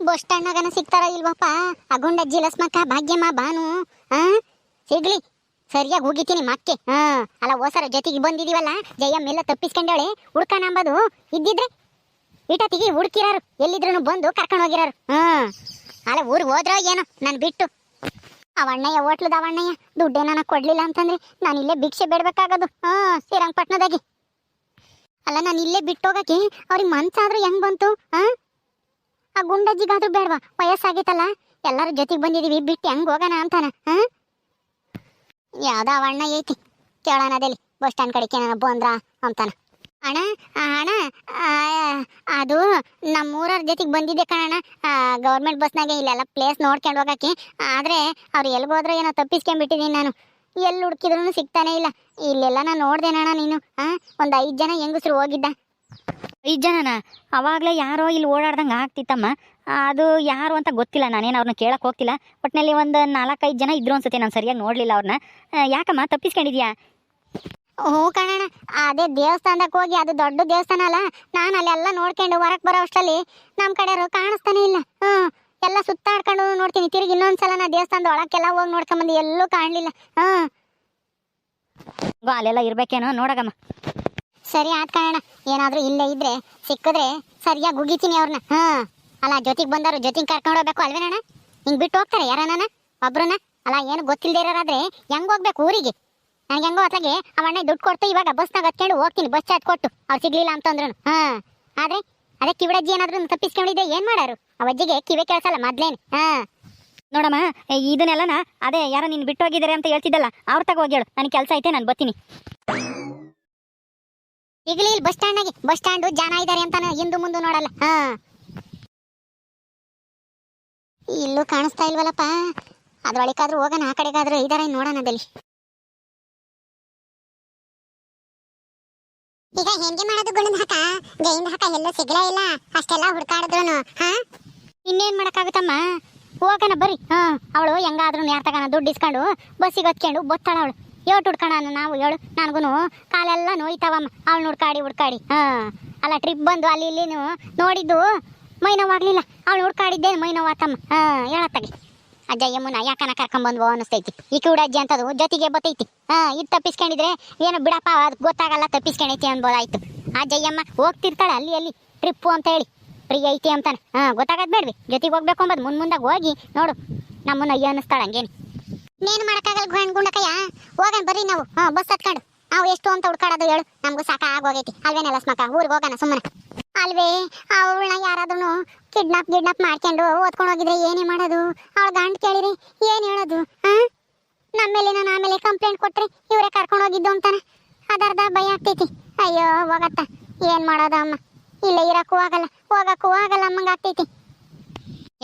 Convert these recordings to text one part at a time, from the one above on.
Bus ಸ್ಟ್ಯಾಂಡ್ನಾಗನ ಸಿಗ್ತಾರ ಇಲ್ವಪ್ಪ? ಅಗುಂಡಜ್ಜಿ ಲಸ್ಮಕ್ಕ, ಭಾಗ್ಯಮ್ಮ ಬಾನು ಆ? ಸಿಗ್ಲಿ, ಸರಿಯಾಗಿ ಹೋಗಿತೀನಿ ಮಕ್ಕೆ. ಹಾ ಅಲ್ಲ ಓಸರ ಜೊತೆಗೆ ಬಂದಿದೀವಲ್ಲ ಜಯಮ್ಮ ಎಲ್ಲ ತಪ್ಪಿಸ್ಕೊಂಡವಳೆ, ಹುಡ್ಕಣ ಅಂಬದು. ಇದ್ದಿದ್ರೆ ಇಟತಿಗೆ ಹುಡುಕಿರಾರು ಎಲ್ಲಿದ್ರು ಬಂದು ಕರ್ಕೊಂಡು ಹೋಗಿರಾರು. ಹಾ ಅಲ್ಲ ಊರಿಗೆ ಹೋದ್ರೋ ಏನೋ, ನಾನು ಬಿಟ್ಟು. ಅವಣ್ಣಯ್ಯ ಹೋಟ್ಲದ ಅವಣ್ಣಯ್ಯ ದುಡ್ಡೇ ನನಗೆ ಕೊಡ್ಲಿಲ್ಲ ಅಂತಂದ್ರೆ ನಾನು ಇಲ್ಲೇ ಭಿಕ್ಷೆ ಬೇಡಬೇಕಾಗದು. ಹಾ ಶ್ರೀರಂಗಪಟ್ಟಣದಾಗೆ ಅಲ್ಲ ನಾನು ಇಲ್ಲೇ ಬಿಟ್ಟೋಗಕ್ಕೆ ಅವ್ರಿಗೆ ಮನ್ಸಾದ್ರೂ ಹೆಂಗ್ ಬಂತು ಹಾ ಆ ಗುಂಡಜ್ಜಿಗಾದ್ರೂ ಬೇಡವಾ? ವಯಸ್ಸಾಗಿತ್ತಲ್ಲ ಎಲ್ಲರ ಜೊತೆಗೆ ಬಂದಿದೀವಿ, ಬಿಟ್ಟು ಹೆಂಗ್ ಹೋಗೋಣ ಅಂತಾನ, ಹಾ? ಯಾವ್ದ ಐತಿ. ಐತಿ ಅದೇಲಿ ಬಸ್ ಸ್ಟ್ಯಾಂಡ್ ಕಡೆಗೆ ಬಂದ್ರ ಅಂತಾನ. ಅಣ್ಣ ಅಣ್ಣ ಅದು ನಮ್ಮೂರವ್ರ ಜೊತೆಗೆ ಬಂದಿದ್ದೆ ಕಣಣ್ಣ. ಗೌರ್ಮೆಂಟ್ ಬಸ್ನಾಗೆ ಇಲ್ಲೆಲ್ಲ ಪ್ಲೇಸ್ ನೋಡ್ಕೊಂಡು ಹೋಗಕ್ಕೆ ಆದ್ರೆ ಅವ್ರು ಎಲ್ಗ್ ಹೋದ್ರೆ ಏನೋ ತಪ್ಪಿಸ್ಕೊಂಡ್ಬಿಟ್ಟಿದ್ದೀನಿ ನಾನು. ಎಲ್ಲಿ ಹುಡುಕಿದ್ರು ಸಿಗ್ತಾನೆ ಇಲ್ಲ. ಇಲ್ಲೆಲ್ಲ ನಾನು ನೋಡ್ದೇನಣ್ಣ ನೀನು, ಹಾಂ? ಒಂದು ಐದು ಜನ ಹೆಂಗಸ್ರು ಹೋಗಿದ್ದ. ಐದು ಜನನ? ಅವಾಗಲೇ ಯಾರೋ ಇಲ್ಲಿ ಓಡಾಡ್ದಂಗೆ ಆಗ್ತಿತ್ತಮ್ಮ. ಅದು ಯಾರು ಅಂತ ಗೊತ್ತಿಲ್ಲ. ನಾನೇನು ಅವ್ರನ್ನ ಕೇಳಕ್ಕೆ ಹೋಗ್ತಿಲ್ಲ. ಒಟ್ಟಿನಲ್ಲಿ ಒಂದು ನಾಲ್ಕೈದು ಜನ ಇದ್ರು ಅನ್ಸುತ್ತೆ. ನಾನು ಸರಿಯಾಗಿ ನೋಡಲಿಲ್ಲ ಅವ್ರನ್ನ ಯಾಕಮ್ಮ? ತಪ್ಪಿಸ್ಕೊಂಡಿದ್ಯಾ? ಹ್ಞೂ ಕಣಣ್ಣ. ಅದೇ ದೇವಸ್ಥಾನಕ್ಕೆ ಹೋಗಿ ಅದು ದೊಡ್ಡ ದೇವಸ್ಥಾನ ಅಲ್ಲ? ನಾನು ಅಲ್ಲೆಲ್ಲ ನೋಡ್ಕೊಂಡು ಹೊರಗೆ ಬರೋ ಅಷ್ಟರಲ್ಲಿ ನಮ್ಮ ಕಡೆಯವರು ಕಾಣಿಸ್ತಾನೆ ಇಲ್ಲ. ಹ್ಞೂ ಎಲ್ಲ ಸುತ್ತಾಡ್ಕೊಂಡು ನೋಡ್ತೀನಿ. ತಿರುಗಿ ಇನ್ನೊಂದ್ಸಲ ನಾ ದೇವಸ್ಥಾನದ ಒಳಕ್ಕೆಲ್ಲ ಹೋಗಿ ನೋಡ್ಕೊಂಬಂದು ಎಲ್ಲೂ ಕಾಣಲಿಲ್ಲ. ಹ್ಞೂ ಗೋ ಅಲ್ಲೆಲ್ಲ ಇರ್ಬೇಕೇನೋ? ನೋಡಗಮ್ಮ. ಸರಿ ಆತ್ ಕಾರಣ ಏನಾದರೂ ಇಲ್ಲೇ ಇದ್ರೆ, ಸಿಕ್ಕಿದ್ರೆ ಸರಿಯಾಗಿ ಉಗಿತೀನಿ ಅವ್ರನ್ನ ಹ. ಅಲ್ಲ ಜೊತೆಗೆ ಬಂದವರು ಜೊತೆಗೆ ಕರ್ಕೊಂಡು ಹೋಗ್ಬೇಕು ಅಲ್ವೇನಣ್ಣ? ಹಿಂಗ್ ಬಿಟ್ಟು ಹೋಗ್ತಾರೆ ಯಾರನ ಒಬ್ರನ್ನ ಅಲ್ಲ, ಏನು ಗೊತ್ತಿಲ್ಲದೆ ಇರೋರಾದ್ರೆ ಹೆಂಗ್ ಹೋಗ್ಬೇಕು ಊರಿಗೆ? ನನಗೆ ಹೆಂಗೋ ಅತ್ಲಾಗೆ ಅವಣ್ಣ ದುಡ್ಡು ಕೊಡ್ತು, ಇವಾಗ ಬಸ್ನಾಗ ಹತ್ಕೊಂಡು ಹೋಗ್ತೀನಿ, ಬಸ್ ಚಾರ್ಜ್ ಕೊಟ್ಟು. ಅವ್ರು ಸಿಗ್ಲಿಲ್ಲ ಅಂತಂದ್ರು ಹ. ಆದ್ರೆ, ಅದೇ ಕಿವಿಡಜ್ಜಿ ಏನಾದ್ರೂ ತಪ್ಪಿಸ್ಕೊಂಡಿದ್ದೆ ಏನು ಮಾಡಾರು? ಅಜ್ಜಿಗೆ ಕಿವಿ ಕೇಳಿಸಲ್ಲ ಮೊದ್ಲೇನು. ಹ. ನೋಡಮ್ಮ ಇದನ್ನೆಲ್ಲನ ಅದೇ ಯಾರು ನೀನ್ ಬಿಟ್ಟು ಹೋಗಿದ್ದಾರೆ ಅಂತ ಹೇಳ್ತಿದ್ದಲ್ಲ, ಅವ್ರ ತಗ ಹೋಗಿ ಹೇಳು ನನಗೆ ಕೆಲಸ ಐತೆ, ನಾನು ಬರ್ತೀನಿ. ಈಗಲೇ ಇಲ್ಲಿ ಬಸ್ ಆಗಿ, ಬಸ್ ಸ್ಟ್ಯಾಂಡ್ ಜನ ಇದ್ದಾರೆ ಅಂತಾನೆ ಹಿಂದೂ ಮುಂದೆ ನೋಡಲ್ಲ. ಹಾ. ಇಲ್ಲೂ ಕಾಣಿಸ್ತಾ ಇಲ್ವಲ್ಲಪ್ಪ. ಅದ್ರೊಳಗಾದ್ರೂ ಹೋಗೋಣ, ಆ ಕಡೆಗಾದ್ರೂ ಇದಾರೆ ನೋಡೋಣ ಅದಲ್ಲಿ ಈಗ ಹೆಂಗೆ ಮಾಡೋದು ಗುಣದ ಹಾಕ? ಗೈಂದ ಹಾಕ ಎಲ್ಲೂ ಸಿಗ್ಲೇ ಇಲ್ಲ. ಅಷ್ಟೆಲ್ಲ ಹುಡ್ಕಾಡಿದ್ರು ಹಾ? ಇನ್ನೇನ್ ಮಾಡಕ್ಕಾಗುತ್ತಮ್ಮ? ಹೋಗೋಣ, ಬರ್ರಿ. ಹಾ, ಅವಳು ಹೆಂಗಾದ್ರೂ ಯಾರ ತಗೋಣ, ದುಡ್ಡು ಇಸ್ಕೊಂಡು, ಬಸ್ಸಿಗೆ ಹೊತ್ಕೊಂಡು, ಬತ್ತಾಳ ಅವಳು. ಏಟ್ ಹುಡ್ಕೋಣ ನಾವು ಹೇಳು. ನನಗೂ ಕಾಲೆಲ್ಲ ನೋಯ್ತಾವಮ್ಮ. ಅವಳು ಹುಡ್ಕಾಡಿ ಹುಡ್ಕಾಡಿ ಹಾ. ಅಲ್ಲ ಟ್ರಿಪ್ ಬಂದು ಅಲ್ಲಿ ಇಲ್ಲಿ ನೋಡಿದ್ದು ಮೈ ಆಗ್ಲಿಲ್ಲ ಅವಳು ಹುಡ್ಕಾಡಿದ್ದೆ ಮೈ ನೋವಾತಮ್ಮ ಹಾಂ, ಹೇಳತ್ತಾಗಿ. ಅಜ್ಜ ಅಜ್ಜಯ್ಯಮ್ಮನ ಯಾಕನ ಕರ್ಕೊಂಬಂದ್ವೋ ಅನಿಸ್ತೈತಿ ಈ ಕೂಡ ಅಜ್ಜಿ ಅಂತದು ಜೊತೆಗೆ ಬತ್ತೈತಿ. ಹಾ, ಇದು ತಪ್ಪಿಸ್ಕೊಂಡಿದ್ರೆ ಏನೋ ಬಿಡಪ್ಪ, ಅದು ಗೊತ್ತಾಗಲ್ಲ, ತಪ್ಪಿಸ್ಕೊಂಡೈತಿ ಅನ್ಬೋದಾಯ್ತು ಅಜ್ಜಯ್ಯಮ್ಮ ಜಯ್ಯಮ್ಮ ಹೋಗ್ತಿರ್ತಾಳೆ ಅಲ್ಲಿ ಅಲ್ಲಿ. ಟ್ರಿಪ್ಪು ಅಂತ ಹೇಳಿ. ಫ್ರೀ ಐತಿ ಅಂತಾನೆ. ಹಾ, ಗೊತ್ತಾಗದ್ ಬೇಡ್ವಿ. ಜೊತೆಗೆ ಹೋಗ್ಬೇಕು ಅಂಬದು ಮುಂದ್ ಮುಂದಾಗ ಹೋಗಿ ನೋಡು. ನಮ್ಮನ್ನ ಅಯ್ಯ ಅನ್ನಿಸ್ತಾಳೆ ಹಂಗೇನಿ. ಇನ್ನೇನು ಮಾಡಕ್ಕಾಗಲ್ಲ ಗುಂಡ್ ಗುಂಡಕಯ್ಯ ಹೋಗೋಣ ಬರ್ರಿ ನಾವು. ಹಾ, ಬಸ್ ಹತ್ಕೊಂಡು. ನಾವು ಎಷ್ಟು ಅಂತ ಹುಡ್ಕಾಡೋದು ಹೇಳು. ನಮಗೂ ಸಾಕ ಆಗೋಗೈತಿ ಅಲ್ವೇನಲ್ಲ ಸ್ಮಕ ಊರಿಗೆ ಹೋಗೋಣ, ಸುಮ್ಮನೆ. ಅಲ್ವೇ, ಅವಳನ್ನ ಯಾರಾದ್ರೂ ಕಿಡ್ನಾಪ್ ಗಿಡ್ನಾಪ್ ಮಾಡ್ಕೊಂಡು ಓದ್ಕೊಂಡು ಹೋಗಿದ್ರೆ ಏನೇ ಮಾಡೋದು? ಅವಳ ಗಂಡ ಕೇಳಿರಿ, ಏನು ಹೇಳೋದು? ಹಾ ನಮ್ಮ ಮೇಲೆ ನಾನು ಆಮೇಲೆ ಕಂಪ್ಲೇಂಟ್ ಕೊಟ್ರಿ ಇವರೇ ಕರ್ಕೊಂಡು ಹೋಗಿದ್ದು ಅಂತಾನೆ. ಅದರ್ಧ ಭಯ ಆಗ್ತೈತಿ. ಅಯ್ಯೋ, ಹೋಗತ್ತ. ಏನು ಮಾಡೋದು ಅಮ್ಮ? ಇಲ್ಲ ಇರಕ್ಕೂ ಆಗಲ್ಲ. ಹೋಗಕ್ಕೂ ಆಗಲ್ಲ, ಅಮ್ಮಂಗೆ ಆಗ್ತೈತಿ.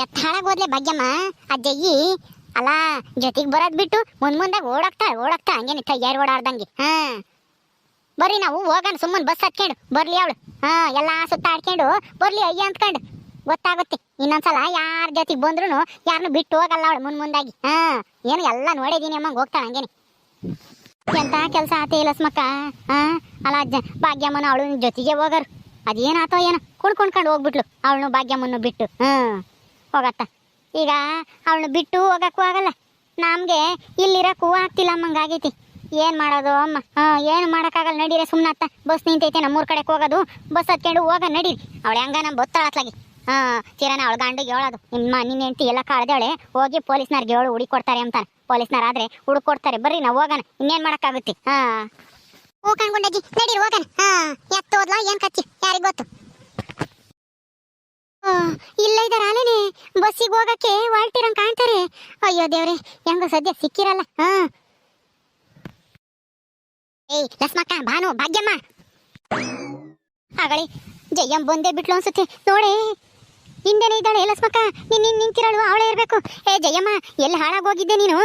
ಎತ್ತಾಳಾಗ ಓದ್ಲೆ ಭಾಗ್ಯಮ್ಮ ಅಜ್ಜಯ್ಯಿ ಅಲ್ಲ, ಜೊತೆಗೆ ಬರೋದ್ ಬಿಟ್ಟು ಮುಂದ್ ಮುಂದಾಗ ಓಡಾಕ್ತಾ ಓಡಾಕ್ತಾ ಹಂಗೇನೆ ಏರ್ ಓಡಾಡ್ದಂಗೆ. ಹಾ. ಬರ್ರಿ ನಾವು ಹೋಗಣ, ಸುಮ್ಮನೆ ಬಸ್ ಹತ್ಕೊಂಡು. ಬರ್ಲಿ ಅವಳು. ಹಾ, ಎಲ್ಲ ಸುತ್ತಾಡ್ಕೊಂಡು ಬರ್ಲಿ ಅಯ್ಯ ಅಂದ್ಕೊಂಡು ಗೊತ್ತಾಗುತ್ತೆ. ಇನ್ನೊಂದ್ಸಲ ಯಾರ ಜೊತೆಗೆ ಬಂದ್ರು ಯಾರನ್ನು ಬಿಟ್ಟು ಹೋಗಲ್ಲ ಅವಳು ಮುಂದ್ ಮುಂದಾಗಿ. ಹಾ, ಏನು ಎಲ್ಲ ನೋಡಿದೀನಿ ಅಮ್ಮ ಹೋಗ್ತಾಳ ಹಂಗೇನೆ. ಎಂತ ಕೆಲಸ ಆತ ಇಲ್ಲ ಸ್ಮಕ್ಕ. ಅಲ್ಲ ಅಜ್ಜ, ಭಾಗ್ಯಮ್ಮನ ಅವಳು ಜೊತೆಗೆ ಹೋಗರು. ಅದೇನಾತೋ ಏನೋ ಕುಣ್ಕೊಂಡ್ಕೊಂಡು ಹೋಗ್ಬಿಟ್ಲು. ಅವಳನ್ನು ಭಾಗ್ಯಮ್ಮನ್ನು ಬಿಟ್ಟು. ಹ್ಮ್ ಹೋಗತ್ತ. ಈಗ ಅವಳು ಬಿಟ್ಟು ಹೋಗಕ್ಕೂ ಆಗಲ್ಲ. ನಮಗೆ ಇಲ್ಲಿರಕ್ಕೂ ಆಗ್ತಿಲ್ಲ ಅಮ್ಮಂಗಾಗೈತಿ ಏನು ಮಾಡೋದು ಅಮ್ಮ? ಹಾಂ, ಏನು ಮಾಡೋಕ್ಕಾಗಲ್ಲ. ನಡೀರಿ ಸುಮ್ಮನತ್ತ ಬಸ್ ನಿಂತೈತೆ ನಮ್ಮೂರ ಕಡೆಗೆ ಹೋಗೋದು. ಬಸ್ ಹತ್ಕೊಂಡು ಹೋಗ, ನಡೀರಿ. ಅವಳು ಹೆಂಗ ನಮ್ಮ ಬತ್ತಾಳ ಅತ್ಲಾಗಿ ಹಾಂ ಚಿರನ ಅವಳ ಗಂಡಿಗೆ ಹೇಳೋದು. ನಿಮ್ಮ ನಿನ್ನ ಹೆಂಡತಿ ಎಲ್ಲ ಕಾಳ್ದವಳೆ, ಹೋಗಿ ಪೊಲೀಸ್ನವ್ರಿಗೆ ಹೇಳು ಕೊಡ್ತಾರೆ ಅಂತಾನೆ ಪೊಲೀಸ್ನವ್ರಾದರೆ ಹುಡುಕ್ ಕೊಡ್ತಾರೆ. ಬರ್ರಿ, ನಾವು ಹೋಗೋಣ. ಇನ್ನೇನು ಮಾಡೋಕ್ಕಾಗುತ್ತೆ? ಹಾಂ. ಹೂ ಕಣ್ಕೊಂಡಜ್ಜಿ ನಡೀರಿ, ಹೋಗೋಣ. ಹಾಂ, ಎತ್ತೋದ್ಲ, ಏನು ಕಚ್ಚಿ? ಯಾರಿಗೆ ಗೊತ್ತು? ಇಲ್ಲ ಇದಾರ ಅಲ್ಲೇನೆ ಬಸ್ಸಿಗೆ ಹೋಗಕ್ಕೆ ಹೊರಟಿರಂಗ್ ಕಾಣ್ತಾರೆ. ಅಯ್ಯೋ ದೇವ್ರೆ, ಹೆಂಗ ಸದ್ಯ ಸಿಕ್ಕಿರಲ್ಲ, ಹಾ. ಏಯ್, ಲಸ್ಮಕ್ಕ, ಭಾನು, ಭಾಗ್ಯಮ್ಮ. ಆಗಳಿ ಜಯಮ್ಮ ಬಂದೇ ಬಿಟ್ಲು ಅನ್ಸುತ್ತೆ. ನೋಡಿ, ಹಿಂದೆನೇ ಇದ್ದಾಳೆ ಲಸ್ಮಕ್ಕ, ನೀನ್ ನಿನ್ ನಿಂತಿರಳು, ಅವಳೇ ಇರಬೇಕು. ಏ ಜಯಮ್ಮ, ಎಲ್ಲಿ ಹಾಳಾಗೋಗಿದ್ದೆ ನೀನು?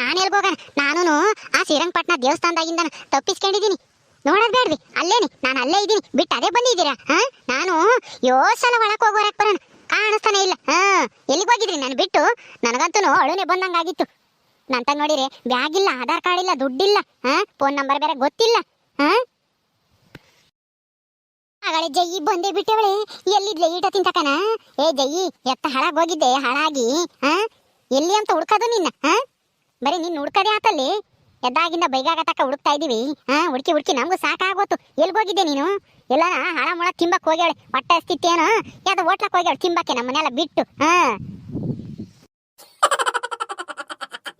ನಾನು ಎಲ್ಗೋಗ ನಾನು ಆ ಶ್ರೀರಂಗಪಟ್ಟಣ ದೇವಸ್ಥಾನದಾಗಿಂದ ತಪ್ಪಿಸ್ಕೊಂಡಿದ್ದೀನಿ. ನೋಡೋದ್ ಅಲ್ಲೇನಿ, ನಾನು ಅಲ್ಲೇ ಇದ್ದೀನಿ. ಬಿಟ್ಟು ಅದೇ ಬಂದಿದ್ದೀರಾ? ಹಾ? ನಾನು ಯೋ ಸಲ ಒಳಕ್ ಹೋಗೋರಕ್ ಬರೋಣ. ಕಾಣಿಸ್ತಾನೆ ಇಲ್ಲ. ಹಾ? ಎಲ್ಲಿಗೆ ಹೋಗಿದ್ರಿ? ನಾನು ಬಿಟ್ಟು? ನನಗಂತೂ ಅಳುನೆ ಬಂದಂಗಾಗಿತ್ತು. ನಂತ ನೋಡಿರಿ, ಬ್ಯಾಗ್ ಇಲ್ಲ, ಆಧಾರ್ ಕಾರ್ಡ್ ಇಲ್ಲ, ದುಡ್ಡಿಲ್ಲ, ಹಾ? ಫೋನ್ ನಂಬರ್ ಬೇರೆ ಗೊತ್ತಿಲ್ಲ, ಹಾ? ಆಗಳೇ ಜಯಿ ಬಂದೇ ಬಿಟ್ಟವಳೆ. ಎಲ್ಲಿದ್ಲೆ ಈಟ ತಿಂತಕನ? ಏ ಜೈ, ಎತ್ತ ಹಾಳಾಗೋಗಿದ್ದೆ ಹಾಳಾಗಿ, ಹಾ? ಎಲ್ಲಿ ಅಂತ ಹುಡ್ಕೋದು ನಿನ್ನ, ಹಾ? ಬರೀ ನಿನ್ನ ಹುಡ್ಕದೆ ಆತಲ್ಲಿ. ಎದ್ದಾಗಿಂದ ಬೈಗಾಗ ತಕ್ಕ ಹುಡುಕ್ತಾ ಇದೀವಿ. ಹಾ, ಹುಡುಕಿ ಹುಡುಕಿ ನಮಗೂ ಸಾಕಾಗೋತು. ಎಲ್ಗೋಗಿದ್ದೆ ನೀನು? ಎಲ್ಲ ಹಾಳ ಮುಳ ತಿಂಬಕ್ ಹೋಗ್ಯಾಳೆ. ಹೊಟ್ಟೆ ಏನು? ಯಾವ್ದು ಹೋಟ್ಲಕ್ ಹೋಗ್ಯಾಳ ತಿಂಬಕ್ಕೆ ನಮ್ಮನೆಲ್ಲ ಬಿಟ್ಟು. ಹಾ.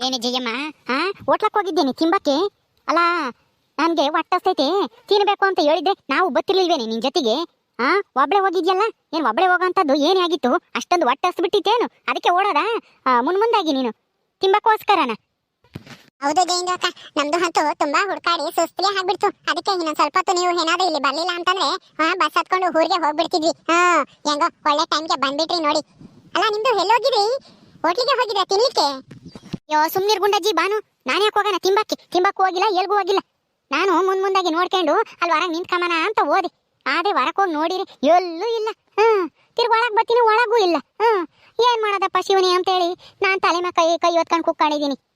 ಏನಿ ಜಯಮ್ಮ? ಹಾ, ಹೋಟ್ಲಕ್ ಹೋಗಿದ್ದೇನೆ ತಿಂಬಕ್ಕೆ? ಅಲ್ಲ, ನನಗೆ ಹೊಟ್ಟೆ ಹಸ್ತೈತೆ. ತಿನ್ಬೇಕು ಅಂತ ಹೇಳಿದ್ರೆ ನಾವು ಬತ್ತಿರ್ಲಿಲ್ವೇನೆ ನಿನ್ ಜೊತೆಗೆ? ಹಾ, ಒಬ್ಳೆ ಹೋಗಿದ್ಯಲ್ಲ? ಏನ್ ಒಬ್ಳೆ ಹೋಗೋಂಥದ್ದು ಏನೇ ಆಗಿತ್ತು? ಅಷ್ಟೊಂದು ಹೊಟ್ಟೆ ಹಸ್ಬಿಟ್ಟಿತ್ತೇನು? ಅದಕ್ಕೆ ಓಡೋದ? ಮುನ್ ಮುಂದಾಗಿ ನೀನು. ತಿಂಬಕ್ಕೋಸ್ಕರನ? ಹೌದು ಜೈಂದ್ರ ಅಕ್ಕ. ನಮ್ದು ಅಂತೂ ತುಂಬಾ ಹುಡ್ಕಾಡಿ ಸುಸ್ತಿಗೆ ಆಗ್ಬಿಡ್ತು. ಅದಕ್ಕೆ ಇನ್ನೊಂದ್ ಸ್ವಲ್ಪ ಹೊತ್ತು ನೀವು ಏನಾದ್ರೂ ಇಲ್ಲಿ ಬರ್ಲಿಲ್ಲ ಅಂತಂದ್ರೆ, ಹಾ, ಬಸ್ ಹತ್ಕೊಂಡು ಊರಿಗೆ ಹೋಗ್ಬಿಡ್ತಿದ್ವಿ. ಹಾ, ಹೆಂಗೋ ಒಳ್ಳೆ ಟೈಮ್ಗೆ ಬಂದ್ಬಿಟ್ರಿ ನೋಡಿ. ಅಲ್ಲ, ನಿಮ್ದು ಎಲ್ಲೋಗಿದ್ರಿ? ಹೋಟ್ಲಿಗೆ ಹೋಗಿದ್ರ ತಿನ್ಲಿಕ್ಕೆ? ಯೋ ಸುಮ್ನಿರ್ ಗುಂಡಜ್ಜಿ, ಬಾನು. ನಾನು ಹೋಗೋಣ ತಿಂಬಕ್ಕೆ ತಿಂಬಕ್ಕೆ ಹೋಗಿಲ್ಲ, ಎಲ್ಗೂ ಹೋಗಿಲ್ಲ. ನಾನು ಮುಂದ್ ಮುಂದಾಗಿ ನೋಡ್ಕೊಂಡು ಅಲ್ಲಿ ಹೊರಗೆ ನಿಂತ್ಕಮನ ಅಂತ ಓದಿ. ಆದ್ರೆ ಹೊರಕ್ ಹೋಗಿ ನೋಡಿರಿ, ಎಲ್ಲೂ ಇಲ್ಲ. ಹ್ಮ್ ತಿರ್ಗ ಒಳಗ್ ಬರ್ತೀನಿ, ಒಳಗೂ ಇಲ್ಲ. ಹ್ಮ್ ಏನ್ ಮಾಡೋದಪ್ಪ ಶಿವನಿ ಅಂತೇಳಿ ನಾನ್ ತಲೆ ಮ ಕೈ ಕೈ ಹೊತ್ಕೊಂಡು ಕುಕ್ಕೊಂಡಿದೀನಿ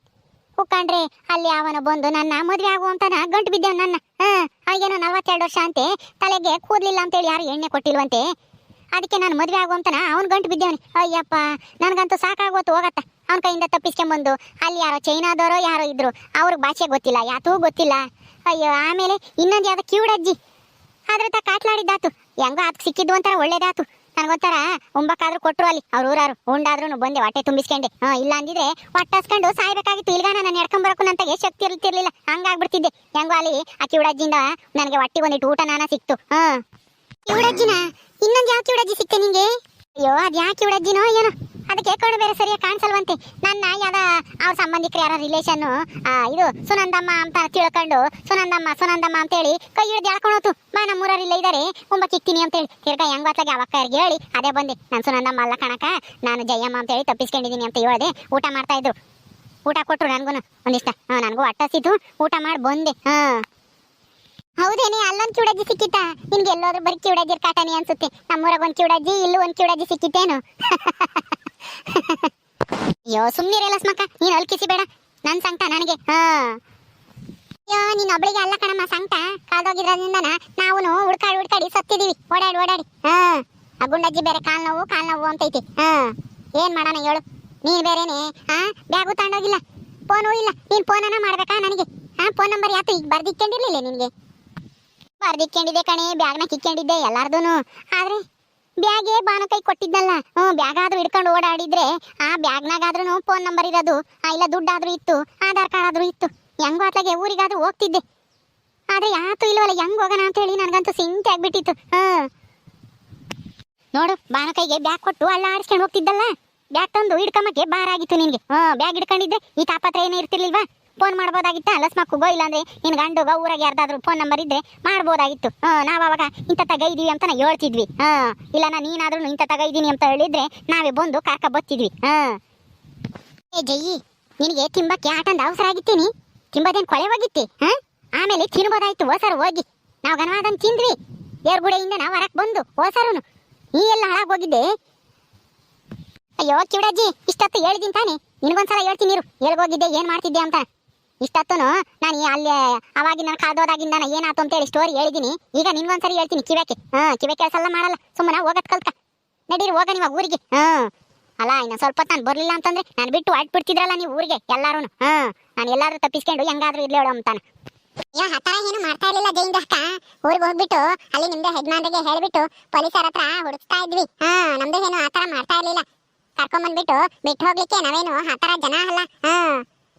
ಕುಕ್ಕೊಂಡ್ರೆ ಅಲ್ಲಿ ಅವನು ಬಂದು ನನ್ನ ಮದುವೆ ಆಗುವಂತನ ಗಂಟು ಬಿದ್ದೆ ನನ್ನ ಹಾಗೇನೋ ನಲ್ವತ್ತೆರಡು ವರ್ಷ ಅಂತೆ, ತಲೆಗೆ ಕೂದಲಿಲ್ಲ ಅಂತೇಳಿ ಯಾರು ಎಣ್ಣೆ ಕೊಟ್ಟಿಲ್ವಂತೆ. ಅದಕ್ಕೆ ನಾನು ಮದುವೆ ಆಗುವಂತನ ಅವನ್ ಗಂಟು ಬಿದ್ದೇವನಿ. ಅಯ್ಯಪ್ಪ, ನನಗಂತೂ ಸಾಕಾಗೋತು ಹೋಗತ್ತ. ಅವನ ಕೈಯಿಂದ ತಪ್ಪಿಸ್ಕೊಂಬಂದು ಅಲ್ಲಿ ಯಾರೋ ಚೈನಾದವರೋ ಯಾರೋ ಇದ್ರು, ಅವ್ರಿಗೆ ಭಾಷೆ ಗೊತ್ತಿಲ್ಲ, ಯಾತೂ ಗೊತ್ತಿಲ್ಲ. ಅಯ್ಯೋ, ಆಮೇಲೆ ಇನ್ನೊಂದು ಯಾವ್ದೋ ಕ್ಯೂಡಜ್ಜಿ ಅದ್ರ ತ ಕಾಟ್ಲಾಡಿದ್ದಾತು. ಹೆಂಗೋ ಅದಕ್ಕೆ ಸಿಕ್ಕಿದ್ದು ಒಂಥರ ಒಳ್ಳೇದಾತು. ನನಗೊಂಥರ ಉಂಬಕ್ಕಾದ್ರೂ ಕೊಟ್ರು ಅಲ್ಲಿ. ಅವ್ರ ಊರಾರು ಉಂಡಾದ್ರೂ ಬಂದೆ ಹೊಟ್ಟೆ ತುಂಬಿಸ್ಕೊಂಡೆ. ಹಾ ಇಲ್ಲ ಅಂದಿದ್ರೆ ಹೊಟ್ಟಸ್ಕೊಂಡು ಸಾಯ್ಬೇಕಾಗಿತ್ತು. ಇಲ್ಗ ನಾನು ನಡ್ಕೊಂಬರಕ್ಕೂ ನಂತಾಗೆ ಶಕ್ತಿ ಇರ್ತಿರ್ಲಿಲ್ಲ. ಹಂಗಾಗ್ಬಿಡ್ತಿದ್ದೆ. ಹೆಂಗೋ ಅಲ್ಲಿ ಆ ಕಿವುಡಜ್ಜಿಂದ ನನಗೆ ಹೊಟ್ಟೆ ಒಂದಿಟ್ಟು ಊಟ ನಾನ ಸಿಕ್ತು. ಹಾ ಕಿವುಡಜ್ಜಿನ ಇನ್ನೊಂದು ಯಾವ ಕಿವುಡಜ್ಜಿ ಸಿಕ್ತೆ ನಿಂಗೆ? ಅಯ್ಯೋ ಅದು ಯಾಕೆ ಕಿವುಡಜ್ಜಿನೋ ಏನೋ. ಅದಕ್ಕೆ ಕಣ್ಣು ಬೇರೆ ಸರಿಯಾಗಿ ಯಾವ್ದ ಅವ್ರ ಸಂಬಂಧಿಕರು ಯಾರ ರಿಲೇಷನ್ ಇದು ಸುನಂದಮ್ಮ ಅಂತ ತಿಳ್ಕೊಂಡು, ಸುನಂದಮ್ಮ ಸುನಂದಮ್ಮ ಅಂತೇಳಿ ಕೈ ಹಿಡಿದು ಹೇಳ್ಕೊಂಡು ಬಾ ಇದಾರೆ ತುಂಬ ಚಿಕ್ತೀನಿ ಅಂತೇಳಿ. ತಿರ್ಗಾ ಹೆಂಗ್ ಗೊತ್ತಾಗಿ ಅವಕ್ಕರಿಗೆ ಹೇಳಿ ಅದೇ ಬಂದೆ. ನಾನು ಸುನಂದಮ್ಮ ಅಲ್ಲ ಕಣಕ ನಾನು ಜಯಮ್ಮ ಅಂತ ಹೇಳಿ ತಪ್ಪಿಸ್ಕೊಂಡಿದ್ದೀನಿ ಅಂತ ಹೇಳಿದೆ. ಊಟ ಮಾಡ್ತಾ ಇದ್ರು. ಊಟ ಕೊಟ್ರು ನನಗೂ ಒಂದಿಷ್ಟ. ಹಾಂ, ನನಗೂ ಅಟ್ಟಸಿದ್ದು ಊಟ ಮಾಡಿ ಬಂದೆ. ಹಾಂ. ಹೌದೇನೆ ಅಲ್ಲೊಂದು ಚೂಡಾಜಿ ಸಿಕ್ಕಿತ್ತ? ನಿನ್ಗೆ ಎಲ್ಲೋದ್ರು ಬರೀ ಕಿವುಡಜ್ಜಿ ಕಾಟನೆ ಅನ್ಸುತ್ತೆ. ನಮ್ಮೂರಾಗ ಒಂದು ಕಿವುಡಜ್ಜಿ, ಇಲ್ಲೂ ಒಂದು ಕಿವುಡಜ್ಜಿ ಸಿಕ್ಕಿತ್ತೇನು? ಅಯ್ಯೋ ಸುಮ್ನಿರಲ್ಲ ಸ್ಮಕ ನೀನ್ ಅಲ್ಕಿಸಿ ಬೇಡ ನನ್ ಸಂಕಟ ನನಗೆ. ಹಾ. ಅಯ್ಯೋ ನೀನ್ ಒಬ್ಳಿಗೆ ಅಲ್ಲ ಕಣಮ್ಮ, ಸಂಕಟ. ಕಾದೋಗಿದ್ರಿಂದ ನಾವು ಹುಡ್ಕಾಡಿ ಹುಡ್ಕಾಡಿ ಸತ್ತಿದೀವಿ. ಓಡಾಡಿ ಓಡಾಡಿ. ಹಾ. ಆ ಗುಂಡಜ್ಜಿ ಬೇರೆ ಕಾಲ್ ನೋವು ಕಾಲ್ ನೋವು ಅಂತೈತಿ. ಹಾ. ಏನ್ ಮಾಡೋಣ ಹೇಳು. ನೀನ್ ಬೇರೆನೆ? ಹಾ ಬ್ಯಾಗು ತಗೊಂಡೋಗಿಲ್ಲ. ಫೋನು ಇಲ್ಲ. ನೀನ್ ಫೋನನ್ನ ಮಾಡ್ಬೇಕಾ ನನಗೆ? ಹಾ ಫೋನ್ ನಂಬರ್ ಯಾತು ಈಗ ಬರ್ದಿಕ್ಕೊಂಡಿರ್ಲಿಲ್ಲ ನಿನ್ಗೆ? ಬರ್ದಿಕ್ಕೊಂಡಿದ್ದೆ ಕಣೆ, ಬ್ಯಾಗ್ನ ಕಿಕ್ಕೊಂಡಿದ್ದೆ ಎಲ್ಲಾರ್ದೂನು. ಆದ್ರೆ ಬ್ಯಾಗೆ ಬಾನ ಕೈ ಕೊಟ್ಟಿದ್ದಲ್ಲ. ಹ್ಞೂ ಬ್ಯಾಗ್ ಆದ್ರೂ ಹಿಡ್ಕೊಂಡು ಓಡಾಡಿದ್ರೆ ಆ ಬ್ಯಾಗ್ನಾಗಾದ್ರೂ ಫೋನ್ ನಂಬರ್ ಇರೋದು ಇಲ್ಲ ದುಡ್ಡಾದ್ರೂ ಇತ್ತು, ಆಧಾರ್ ಕಾರ್ಡ್ ಆದ್ರೂ ಇತ್ತು. ಹೆಂಗೋ ಅತ್ಲಾಗೆ ಊರಿಗಾದ್ರೂ ಹೋಗ್ತಿದ್ದೆ. ಆದ್ರೆ ಯಾತು ಇಲ್ವಲ್ಲ, ಹೆಂಗ್ ಹೋಗೋಣ ಅಂತ ಹೇಳಿ ನನಗಂತೂ ಸಿಂತೆ ಆಗ್ಬಿಟ್ಟಿತ್ತು. ನೋಡು ಬಾನ ಕೈಗೆ ಬ್ಯಾಗ್ ಕೊಟ್ಟು ಅಲ್ಲ ಆಡಿಸ್ಕೊಂಡು ಹೋಗ್ತಿದ್ದಲ್ಲ. ಬ್ಯಾಗ್ ತಂದು ಹಿಡ್ಕೊಂಬಕ್ಕೆ ಬಾರ ಆಗಿತ್ತು ನಿನಗೆ ಬ್ಯಾಗ್ ಹಿಡ್ಕೊಂಡಿದ್ದೆ. ಈ ತಾಪತ್ರ ಏನೇ ಇರ್ತಿರ್ಲಿಲ್ವಾ? ಫೋನ್ ಮಾಡ್ಬೋದಾಗಿತ್ತ? ಕುಗೋ ಇಲ್ಲಾಂದ್ರೆ ನಿನ್ ಗಂಡುಗ, ಊರಾಗ ಯಾರ್ದಾದ್ರು ಫೋನ್ ನಂಬರ್ ಇದ್ರೆ ಮಾಡ್ಬೋದಾಗಿತ್ತು. ನಾವ್ ಅವಾಗ ಇಂಥ ತಗೈದೀವಿ ಅಂತ ನಾವು ಹೇಳ್ತಿದ್ವಿ. ಇಲ್ಲ ನಾ ನೀನಾದ್ರೂ ಇಂಥ ತಗೈದೀನಿ ಅಂತ ಹೇಳಿದ್ರೆ ನಾವೇ ಬಂದು ಕಾಕ ಬತ್ತಿದ್ವಿ. ಹಾ. ಏ, ಜಯ್ಯಿ, ನಿನಗೆ ತಿಂಬಕ್ಕೆ ಆಟಂದ ಅವಸರ ಆಗಿತ್ತೀನಿ ತಿಂಬದೇನ್ ಕೊಳೆ ಹೋಗಿತ್ತಿ? ಆಮೇಲೆ ತಿನ್ಬೋದಾಯ್ತು ಹೊಸರು ಹೋಗಿ. ನಾವು ಗನವಾದನ್ ತಿಂದ್ವಿ. ಏರ್ಗುಡೆಯಿಂದ ನಾವು ಹೊರಕ್ ಬಂದು ಹೊಸರು ನೀ ಎಲ್ಲ ಹಾಳಾಗ್ ಹೋಗಿದ್ದೆ? ಅಯ್ಯೋ, ಕಿವಡಜ್ಜಿ, ಇಷ್ಟೊತ್ತು ಹೇಳಿದ್ದೀನಿ ತಾನೆ. ನಿನಗೊಂದ್ಸಲ ಹೇಳ್ತೀನಿ ಇರು. ಎಲ್ಗೋಗಿದ್ದೆ ಏನ್ ಮಾಡ್ತಿದ್ದೆ ಅಂತ. ಇಷ್ಟೊತ್ತುನು ನಾನು ಅಲ್ಲಿ ಅವಾಗಿನ ಕಾದೋದಾಗಿಂದ ನಾನು ಏನಾಯ್ತು ಅಂತೇಳಿ ಸ್ಟೋರಿ ಹೇಳಿದ್ದೀನಿ ಈಗ ನಿನ್ಗೊಂದ್ಸರಿ ಹೇಳ್ತೀನಿ ಕಿವೆಕೆ ಹಾ ಕಿವೆ ಕೆಲಸ ಮಾಡಲ್ಲ. ಸುಮ್ಮನೆ ಹೋಗತ್ ಕಲ್ಕ ನಡೀರಿ, ಹೋಗ ನೀವು ಊರಿಗೆ. ಹಾ. ಅಲ್ಲ, ಇನ್ನ ಸ್ವಲ್ಪ ನಾನು ಬರ್ಲಿಲ್ಲ ಅಂತಂದ್ರೆ ನಾನು ಬಿಟ್ಟು ಬಿಡ್ತಿದ್ರಲ್ಲ ನೀವು ಊರಿಗೆ ಎಲ್ಲಾರು ಹಾ, ನಾನು ಎಲ್ಲಾದ್ರೂ ತಪ್ಪಿಸ್ಕೊಂಡು ಹೆಂಗಾದ್ರೂ ಇರ್ಲಿ ಹೇಳು ಅಂತಾನೆ ಹತರ ಏನು ಮಾಡ್ತಾ ಇರಲಿಲ್ಲ ಅಕ್ಕ. ಊರಿಗೆ ಹೋಗ್ಬಿಟ್ಟು ಅಲ್ಲಿ ನಿಮ್ದು ಹೆಜ್ಮಾನ್ರಿಗೆ ಹೇಳ್ಬಿಟ್ಟು ಪೊಲೀಸರ ಹತ್ರ ಹುಡುಕ್ತಾ ಇದ್ವಿ. ಹಾ, ನಮ್ದು ಏನು ಆತರ ಮಾಡ್ತಾ ಇರ್ಲಿಲ್ಲ. ಕರ್ಕೊಂಬಂದ್ಬಿಟ್ಟು ಬಿಟ್ಟು ಹೋಗ್ಲಿಕ್ಕೆ ನಾವೇನು ಆತರ ಜನ ಅಲ್ಲ. ಹಾ.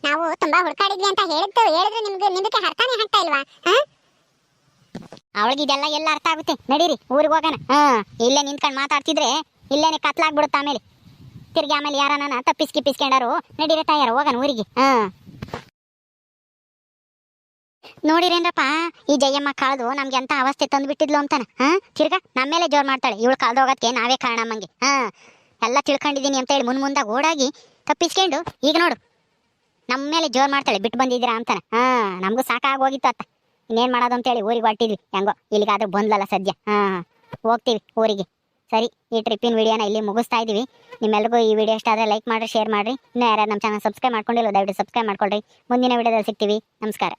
ನಾವು ತುಂಬಾ ಹುಡುಕಾಡಿದ್ವಿ ಅಂತ ಹೇಳಿದ್ದು, ಹೇಳಿದ್ರೆ ನಿಮ್ಗೆ ನಿಮಗೆ ಅರ್ಥನೇ ಆಗ್ತಾ ಇಲ್ವಾ? ಅವಳಿಗೆ ಇದೆಲ್ಲ ಎಲ್ಲ ಅರ್ಥ ಆಗುತ್ತೆ. ನಡೀರಿ, ಊರಿಗೆ ಹೋಗೋಣ. ಹಾ, ಇಲ್ಲೇ ನಿಂತ್ಕೊಂಡು ಮಾತಾಡ್ತಿದ್ರೆ ಇಲ್ಲೇನೆ ಕತ್ಲಾಗ್ಬಿಡುತ್ತೆ ಆಮೇಲೆ. ತಿರ್ಗಿ ಆಮೇಲೆ ಯಾರನ್ನ ತಪ್ಪಿಸ್ ಪಿಸ್ಕೊಂಡಾರು ನಡೀರ ತಯಾರು ಹೋಗೋಣ ಊರಿಗೆ. ಹಾ. ನೋಡಿರೇನ್ರಪ್ಪ, ಈ ಜಯಮ್ಮ ಕಾಳ್ದು ನಮ್ಗೆ ಎಂತ ಅವಸ್ಥೆ ತಂದು ಬಿಟ್ಟಿದ್ಲು ಅಂತಾನ. ಹಾ, ತಿರ್ಗಾ ನಮ್ಮ ಮೇಲೆ ಜೋರ್ ಮಾಡ್ತಾಳೆ. ಇವಳು ಕಾಲ್ದು ಹೋಗೋದಕ್ಕೆ ನಾವೇ ಕಾರಣ ಮಂಗೆ ಹಾ, ಎಲ್ಲ ತಿಳ್ಕೊಂಡಿದ್ದೀನಿ ಅಂತ ಹೇಳಿ ಮುನ್ ಮುಂದಾಗ ಓಡಾಗಿ ತಪ್ಪಿಸ್ಕೊಂಡು, ಈಗ ನೋಡು. ನಮ್ಮ ಮೇಲೆ ಜೋರ್ ಮಾಡ್ತಾಳೆ, ಬಿಟ್ಟು ಬಂದಿದ್ದೀರಾ ಅಂತಾನೆ. ಹಾ, ನಮಗೂ ಸಾಕಾಗೋಗಿತ್ತು ಅತ್ತ. ಇನ್ನೇನ್ ಮಾಡೋದು ಅಂತೇಳಿ ಊರಿಗೆ ಹೊಟ್ಟಿದ್ವಿ ಹೆಂಗೋ, ಇಲ್ಲಿಗಾದ್ರೂ ಬಂದ್ಲಲ್ಲ ಸದ್ಯ. ಹಾ, ಹೋಗ್ತೀವಿ ಊರಿಗೆ. ಸರಿ, ಈ ಟ್ರಿಪ್ಪಿನ ವಿಡಿಯೋನ ಇಲ್ಲಿ ಮುಗಿಸ್ತಾ ಇದೀವಿ. ನಿಮ್ಮೆಲ್ರಿಗೂ ಈ ವಿಡಿಯೋ ಇಷ್ಟ ಆದರೆ ಲೈಕ್ ಮಾಡಿರಿ ಶೇರ್ ಮಾಡಿರಿ. ಇನ್ನೂ ಯಾರು ನಮ್ಮ ಚಾನಲ್ ಸಬ್ಸ್ಕ್ರೈಬ್ ಮಾಡ್ಕೊಂಡಿಲ್ಲ ದಯವಿಟ್ಟು ಸಬ್ಸ್ಕ್ರೈಬ್ ಮಾಡ್ಕೊಳ್ರಿ. ಮುಂದಿನ ವಿಡಿಯೋದಲ್ಲಿ ಸಿಗ್ತೀವಿ. ನಮಸ್ಕಾರ.